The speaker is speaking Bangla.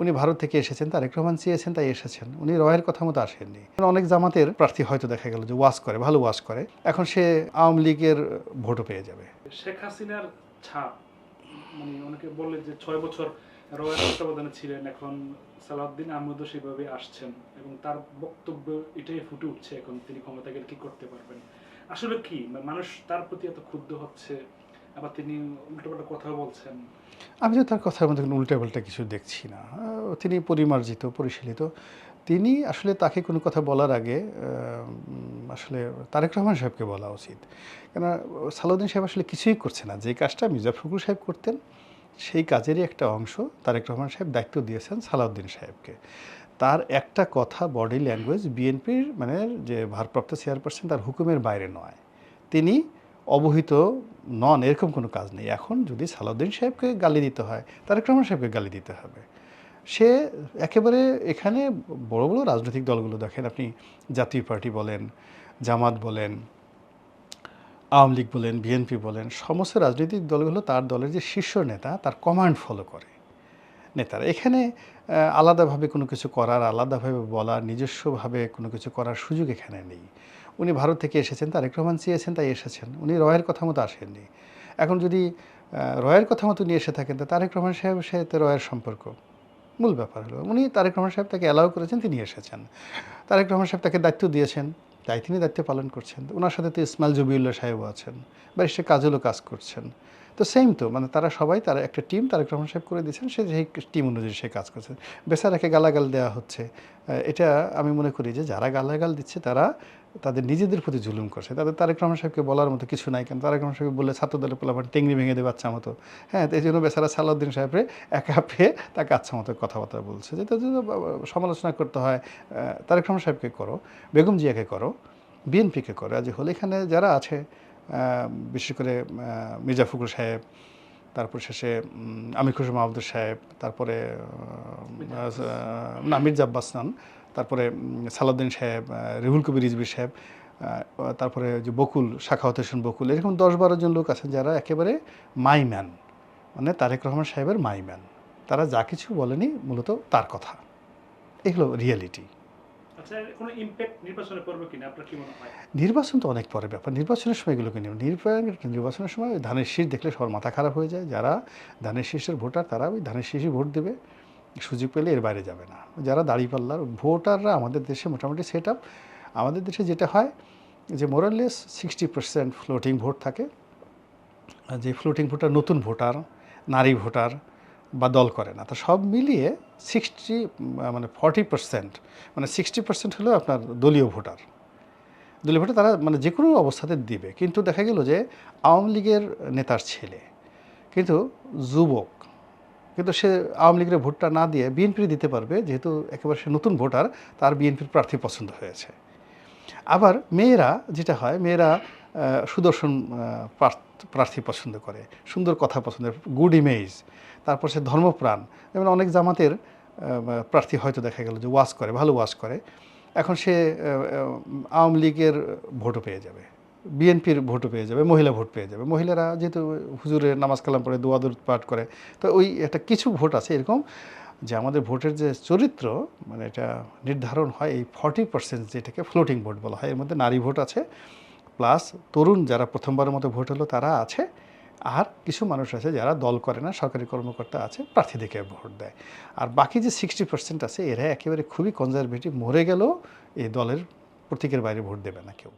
উনি ভারত থেকে এসেছেন, তারেক রহমান চেয়েছেন, তাই এসেছেন। উনি রয়ের কথা মতো আসেননি। অনেক জামাতের প্রার্থী হয়তো দেখা গেল যে ওয়াশ করে, ভালো ওয়াশ করে। এখন সে আওয়ামী লীগের ভোটও পেয়ে যাবে। শেখ হাসিনার ছাপ মানে অনেকে বলে যে ছয় বছর রয়ের তত্ত্বাবধানে ছিলেন, এখন সালাউদ্দিন আহমদও সেভাবে আসছেন এবং তার বক্তব্য এটাই ফুটে উঠছে এখন তিনি ক্ষমতা গেলে কি করতে পারবেন। আসলে কি মানুষ তার প্রতি এত ক্ষুব্ধ হচ্ছে আবার তিনি উল্টোপাল্টা কথা বলছেন। আমি তো তার কথার মধ্যে উল্টা পাল্টা কিছু দেখছি না। তিনি পরিমার্জিত, পরিশীলিত। তিনি আসলে তাকে কোনো কথা বলার আগে আসলে তারেক রহমান সাহেবকে বলা উচিত। কেন সালাউদ্দিন সাহেব আসলে কিছুই করছে না। যে কাজটা মির্জা ফখরুল সাহেব করতেন, সেই কাজেরই একটা অংশ তারেক রহমান সাহেব দায়িত্ব দিয়েছেন সালাউদ্দিন সাহেবকে। তার একটা কথা বডি ল্যাঙ্গুয়েজ বিএনপির মানে যে ভারপ্রাপ্ত চেয়ারপারসন, তার হুকুমের বাইরে নয়। তিনি অবহিত নন এরকম কোনো কাজ নেই। এখন যদি সালাউদ্দিন সাহেবকে গালি দিতে হয়, তারেক রহমান সাহেবকে গালি দিতে হবে। সে একেবারে এখানে বড় বড় রাজনৈতিক দলগুলো দেখেন, আপনি জাতীয় পার্টি বলেন, জামাত বলেন, আওয়ামী লীগ বলেন, বিএনপি বলেন, সমস্ত রাজনৈতিক দলগুলো তার দলের যে শীর্ষ নেতা, তার কমান্ড ফলো করে। নেতারা। এখানে আলাদাভাবে কোনো কিছু করার, আলাদাভাবে বলার, নিজস্বভাবে কোনো কিছু করার সুযোগ এখানে নেই। উনি ভারত থেকে এসেছেন, তারেক রহমান চেয়েছেন তাই এসেছেন। উনি রয়ের কথা মতো আসেননি। এখন যদি রয়ের কথা মতো নিয়ে এসে থাকেন, তো তারেক রহমান সাহেবের সাথে রয়ের সম্পর্ক মূল ব্যাপার হলো। উনি তারেক রহমান সাহেব তাকে অ্যালাউ করেছেন, তিনি এসেছেন। তারেক রহমান সাহেব তাকে দায়িত্ব দিয়েছেন, তাই তিনি দায়িত্ব পালন করছেন। ওনার সাথে তো ইসমাইল জবিউল্লাহ সাহেবও আছেন বা ব্যারিস্টার কাজলও কাজ করছেন। তো সেম তো মানে তারা সবাই, তারা একটা টিম তারেক রহমান সাহেব করে দিয়েছেন, সে সেই টিম অনুযায়ী সে কাজ করছেন বেচারাকে গালাগাল দেওয়া হচ্ছে। এটা আমি মনে করি যে যারা গালাগাল দিচ্ছে, তারা তাদের নিজেদের প্রতি জুলুম করছে। তাদের তারেক রহমান সাহেবকে বলার মতো কিছু নাই কেন তারেক রহমান সাহেব বললে ছাত্র দলের পোলাপান টেংরি ভেঙে দেবে বাচ্চা মতো। হ্যাঁ এই জন্য বেচারা সালাউদ্দিন সাহেবরে একা পেয়ে তাকে আচ্ছা মতো কথাবার্তা বলছে যে, তাদের সমালোচনা করতে হয়। তারেক রহমান সাহেবকে করো, বেগম জিয়াকে করো, বিএনপিকে করো। আজ হলে এখানে যারা আছে বিশেষ করে মির্জা ফখরুল সাহেব তারপর শেষে উম, আমির খুশি মাহমুদুর সাহেব তারপরে না মির্জা আব্বাস নান তারপরে সালাউদ্দিন সাহেব রেহুল কবির রিজভি সাহেব তারপরে যে বকুল শাখাওয়াত হোসেন বকুল এরকম দশ বারো জন লোক আছেন যারা একেবারে মাই ম্যান মানে তারেক রহমান সাহেবের মাই ম্যান তারা যা কিছু বলেনি মূলত তার কথা। এগুলো রিয়েলিটি আচ্ছা এর কোনো ইম্প্যাক্ট হয়? নির্বাচন তো অনেক পরে ব্যাপার। নির্বাচনের সময় এগুলোকে নিয়ে নির্বাচন, নির্বাচনের সময় ধানের শীষ দেখলে সবার মাথা খারাপ হয়ে যায়। যারা ধানের শীষের ভোটার, তারা ওই ধানের শীষই ভোট দেবে। সুযোগ পেলে এর বাইরে যাবে না। যারা দাঁড়িপাল্লার ভোটাররা আমাদের দেশে মোটামুটি সেট আপ আমাদের দেশে যেটা হয় যে more or less sixty percent floating vote থাকে। যে ফ্লোটিং ভোটার নতুন ভোটার, নারী ভোটার বা দল করে না। তো সব মিলিয়ে সিক্সটি মানে ফর্টি পার্সেন্ট মানে সিক্সটি পার্সেন্ট হলো আপনার দলীয় ভোটার। দলীয় ভোটার তারা মানে যে কোনো অবস্থাতে দিবে। কিন্তু দেখা গেল যে আওয়ামী লীগের নেতার ছেলে, কিন্তু যুবক, কিন্তু সে আওয়ামী লীগের ভোটটা না দিয়ে বিএনপি দিতে পারবে, যেহেতু একেবারে সে নতুন ভোটার, তার বিএনপির প্রার্থী পছন্দ হয়েছে। আবার মেয়েরা যেটা হয়, মেয়েরা সুদর্শন প্রার্থী পছন্দ করে, সুন্দর কথা পছন্দ গুড ইমেজ তারপর সে ধর্মপ্রাণ। যেমন অনেক জামাতের প্রার্থী হয়তো দেখা গেল যে ওয়াজ করে, ভালো ওয়াজ করে। এখন সে আওয়ামী লীগের ভোটও পেয়ে যাবে, বিএনপির ভোটও পেয়ে যাবে, মহিলা ভোট পেয়ে যাবে। মহিলারা যেহেতু হুজুরের নামাজ কালাম পড়ে, দোয়া দরুদ পাঠ করে, তো ওই একটা কিছু ভোট আছে এরকম যে আমাদের ভোটের যে চরিত্র মানে এটা নির্ধারণ হয় এই ফর্টি পার্সেন্ট যেটাকে ফ্লোটিং ভোট বলা হয়, এর মধ্যে নারী ভোট আছে। প্লাস তরুণ যারা প্রথমবারের মতো ভোট হলো তারা আছে। আর কিছু মানুষ আছে যারা দল করে না, সরকারি কর্মকর্তা আছে, প্রার্থী দেখে ভোট দেয়। আর বাকি যে সিক্সটি পার্সেন্ট আছে, এরা একেবারে খুবই কনজারভেটিভ মরে গেলেও এই দলের প্রতীকের বাইরে ভোট দেবে না কেউ।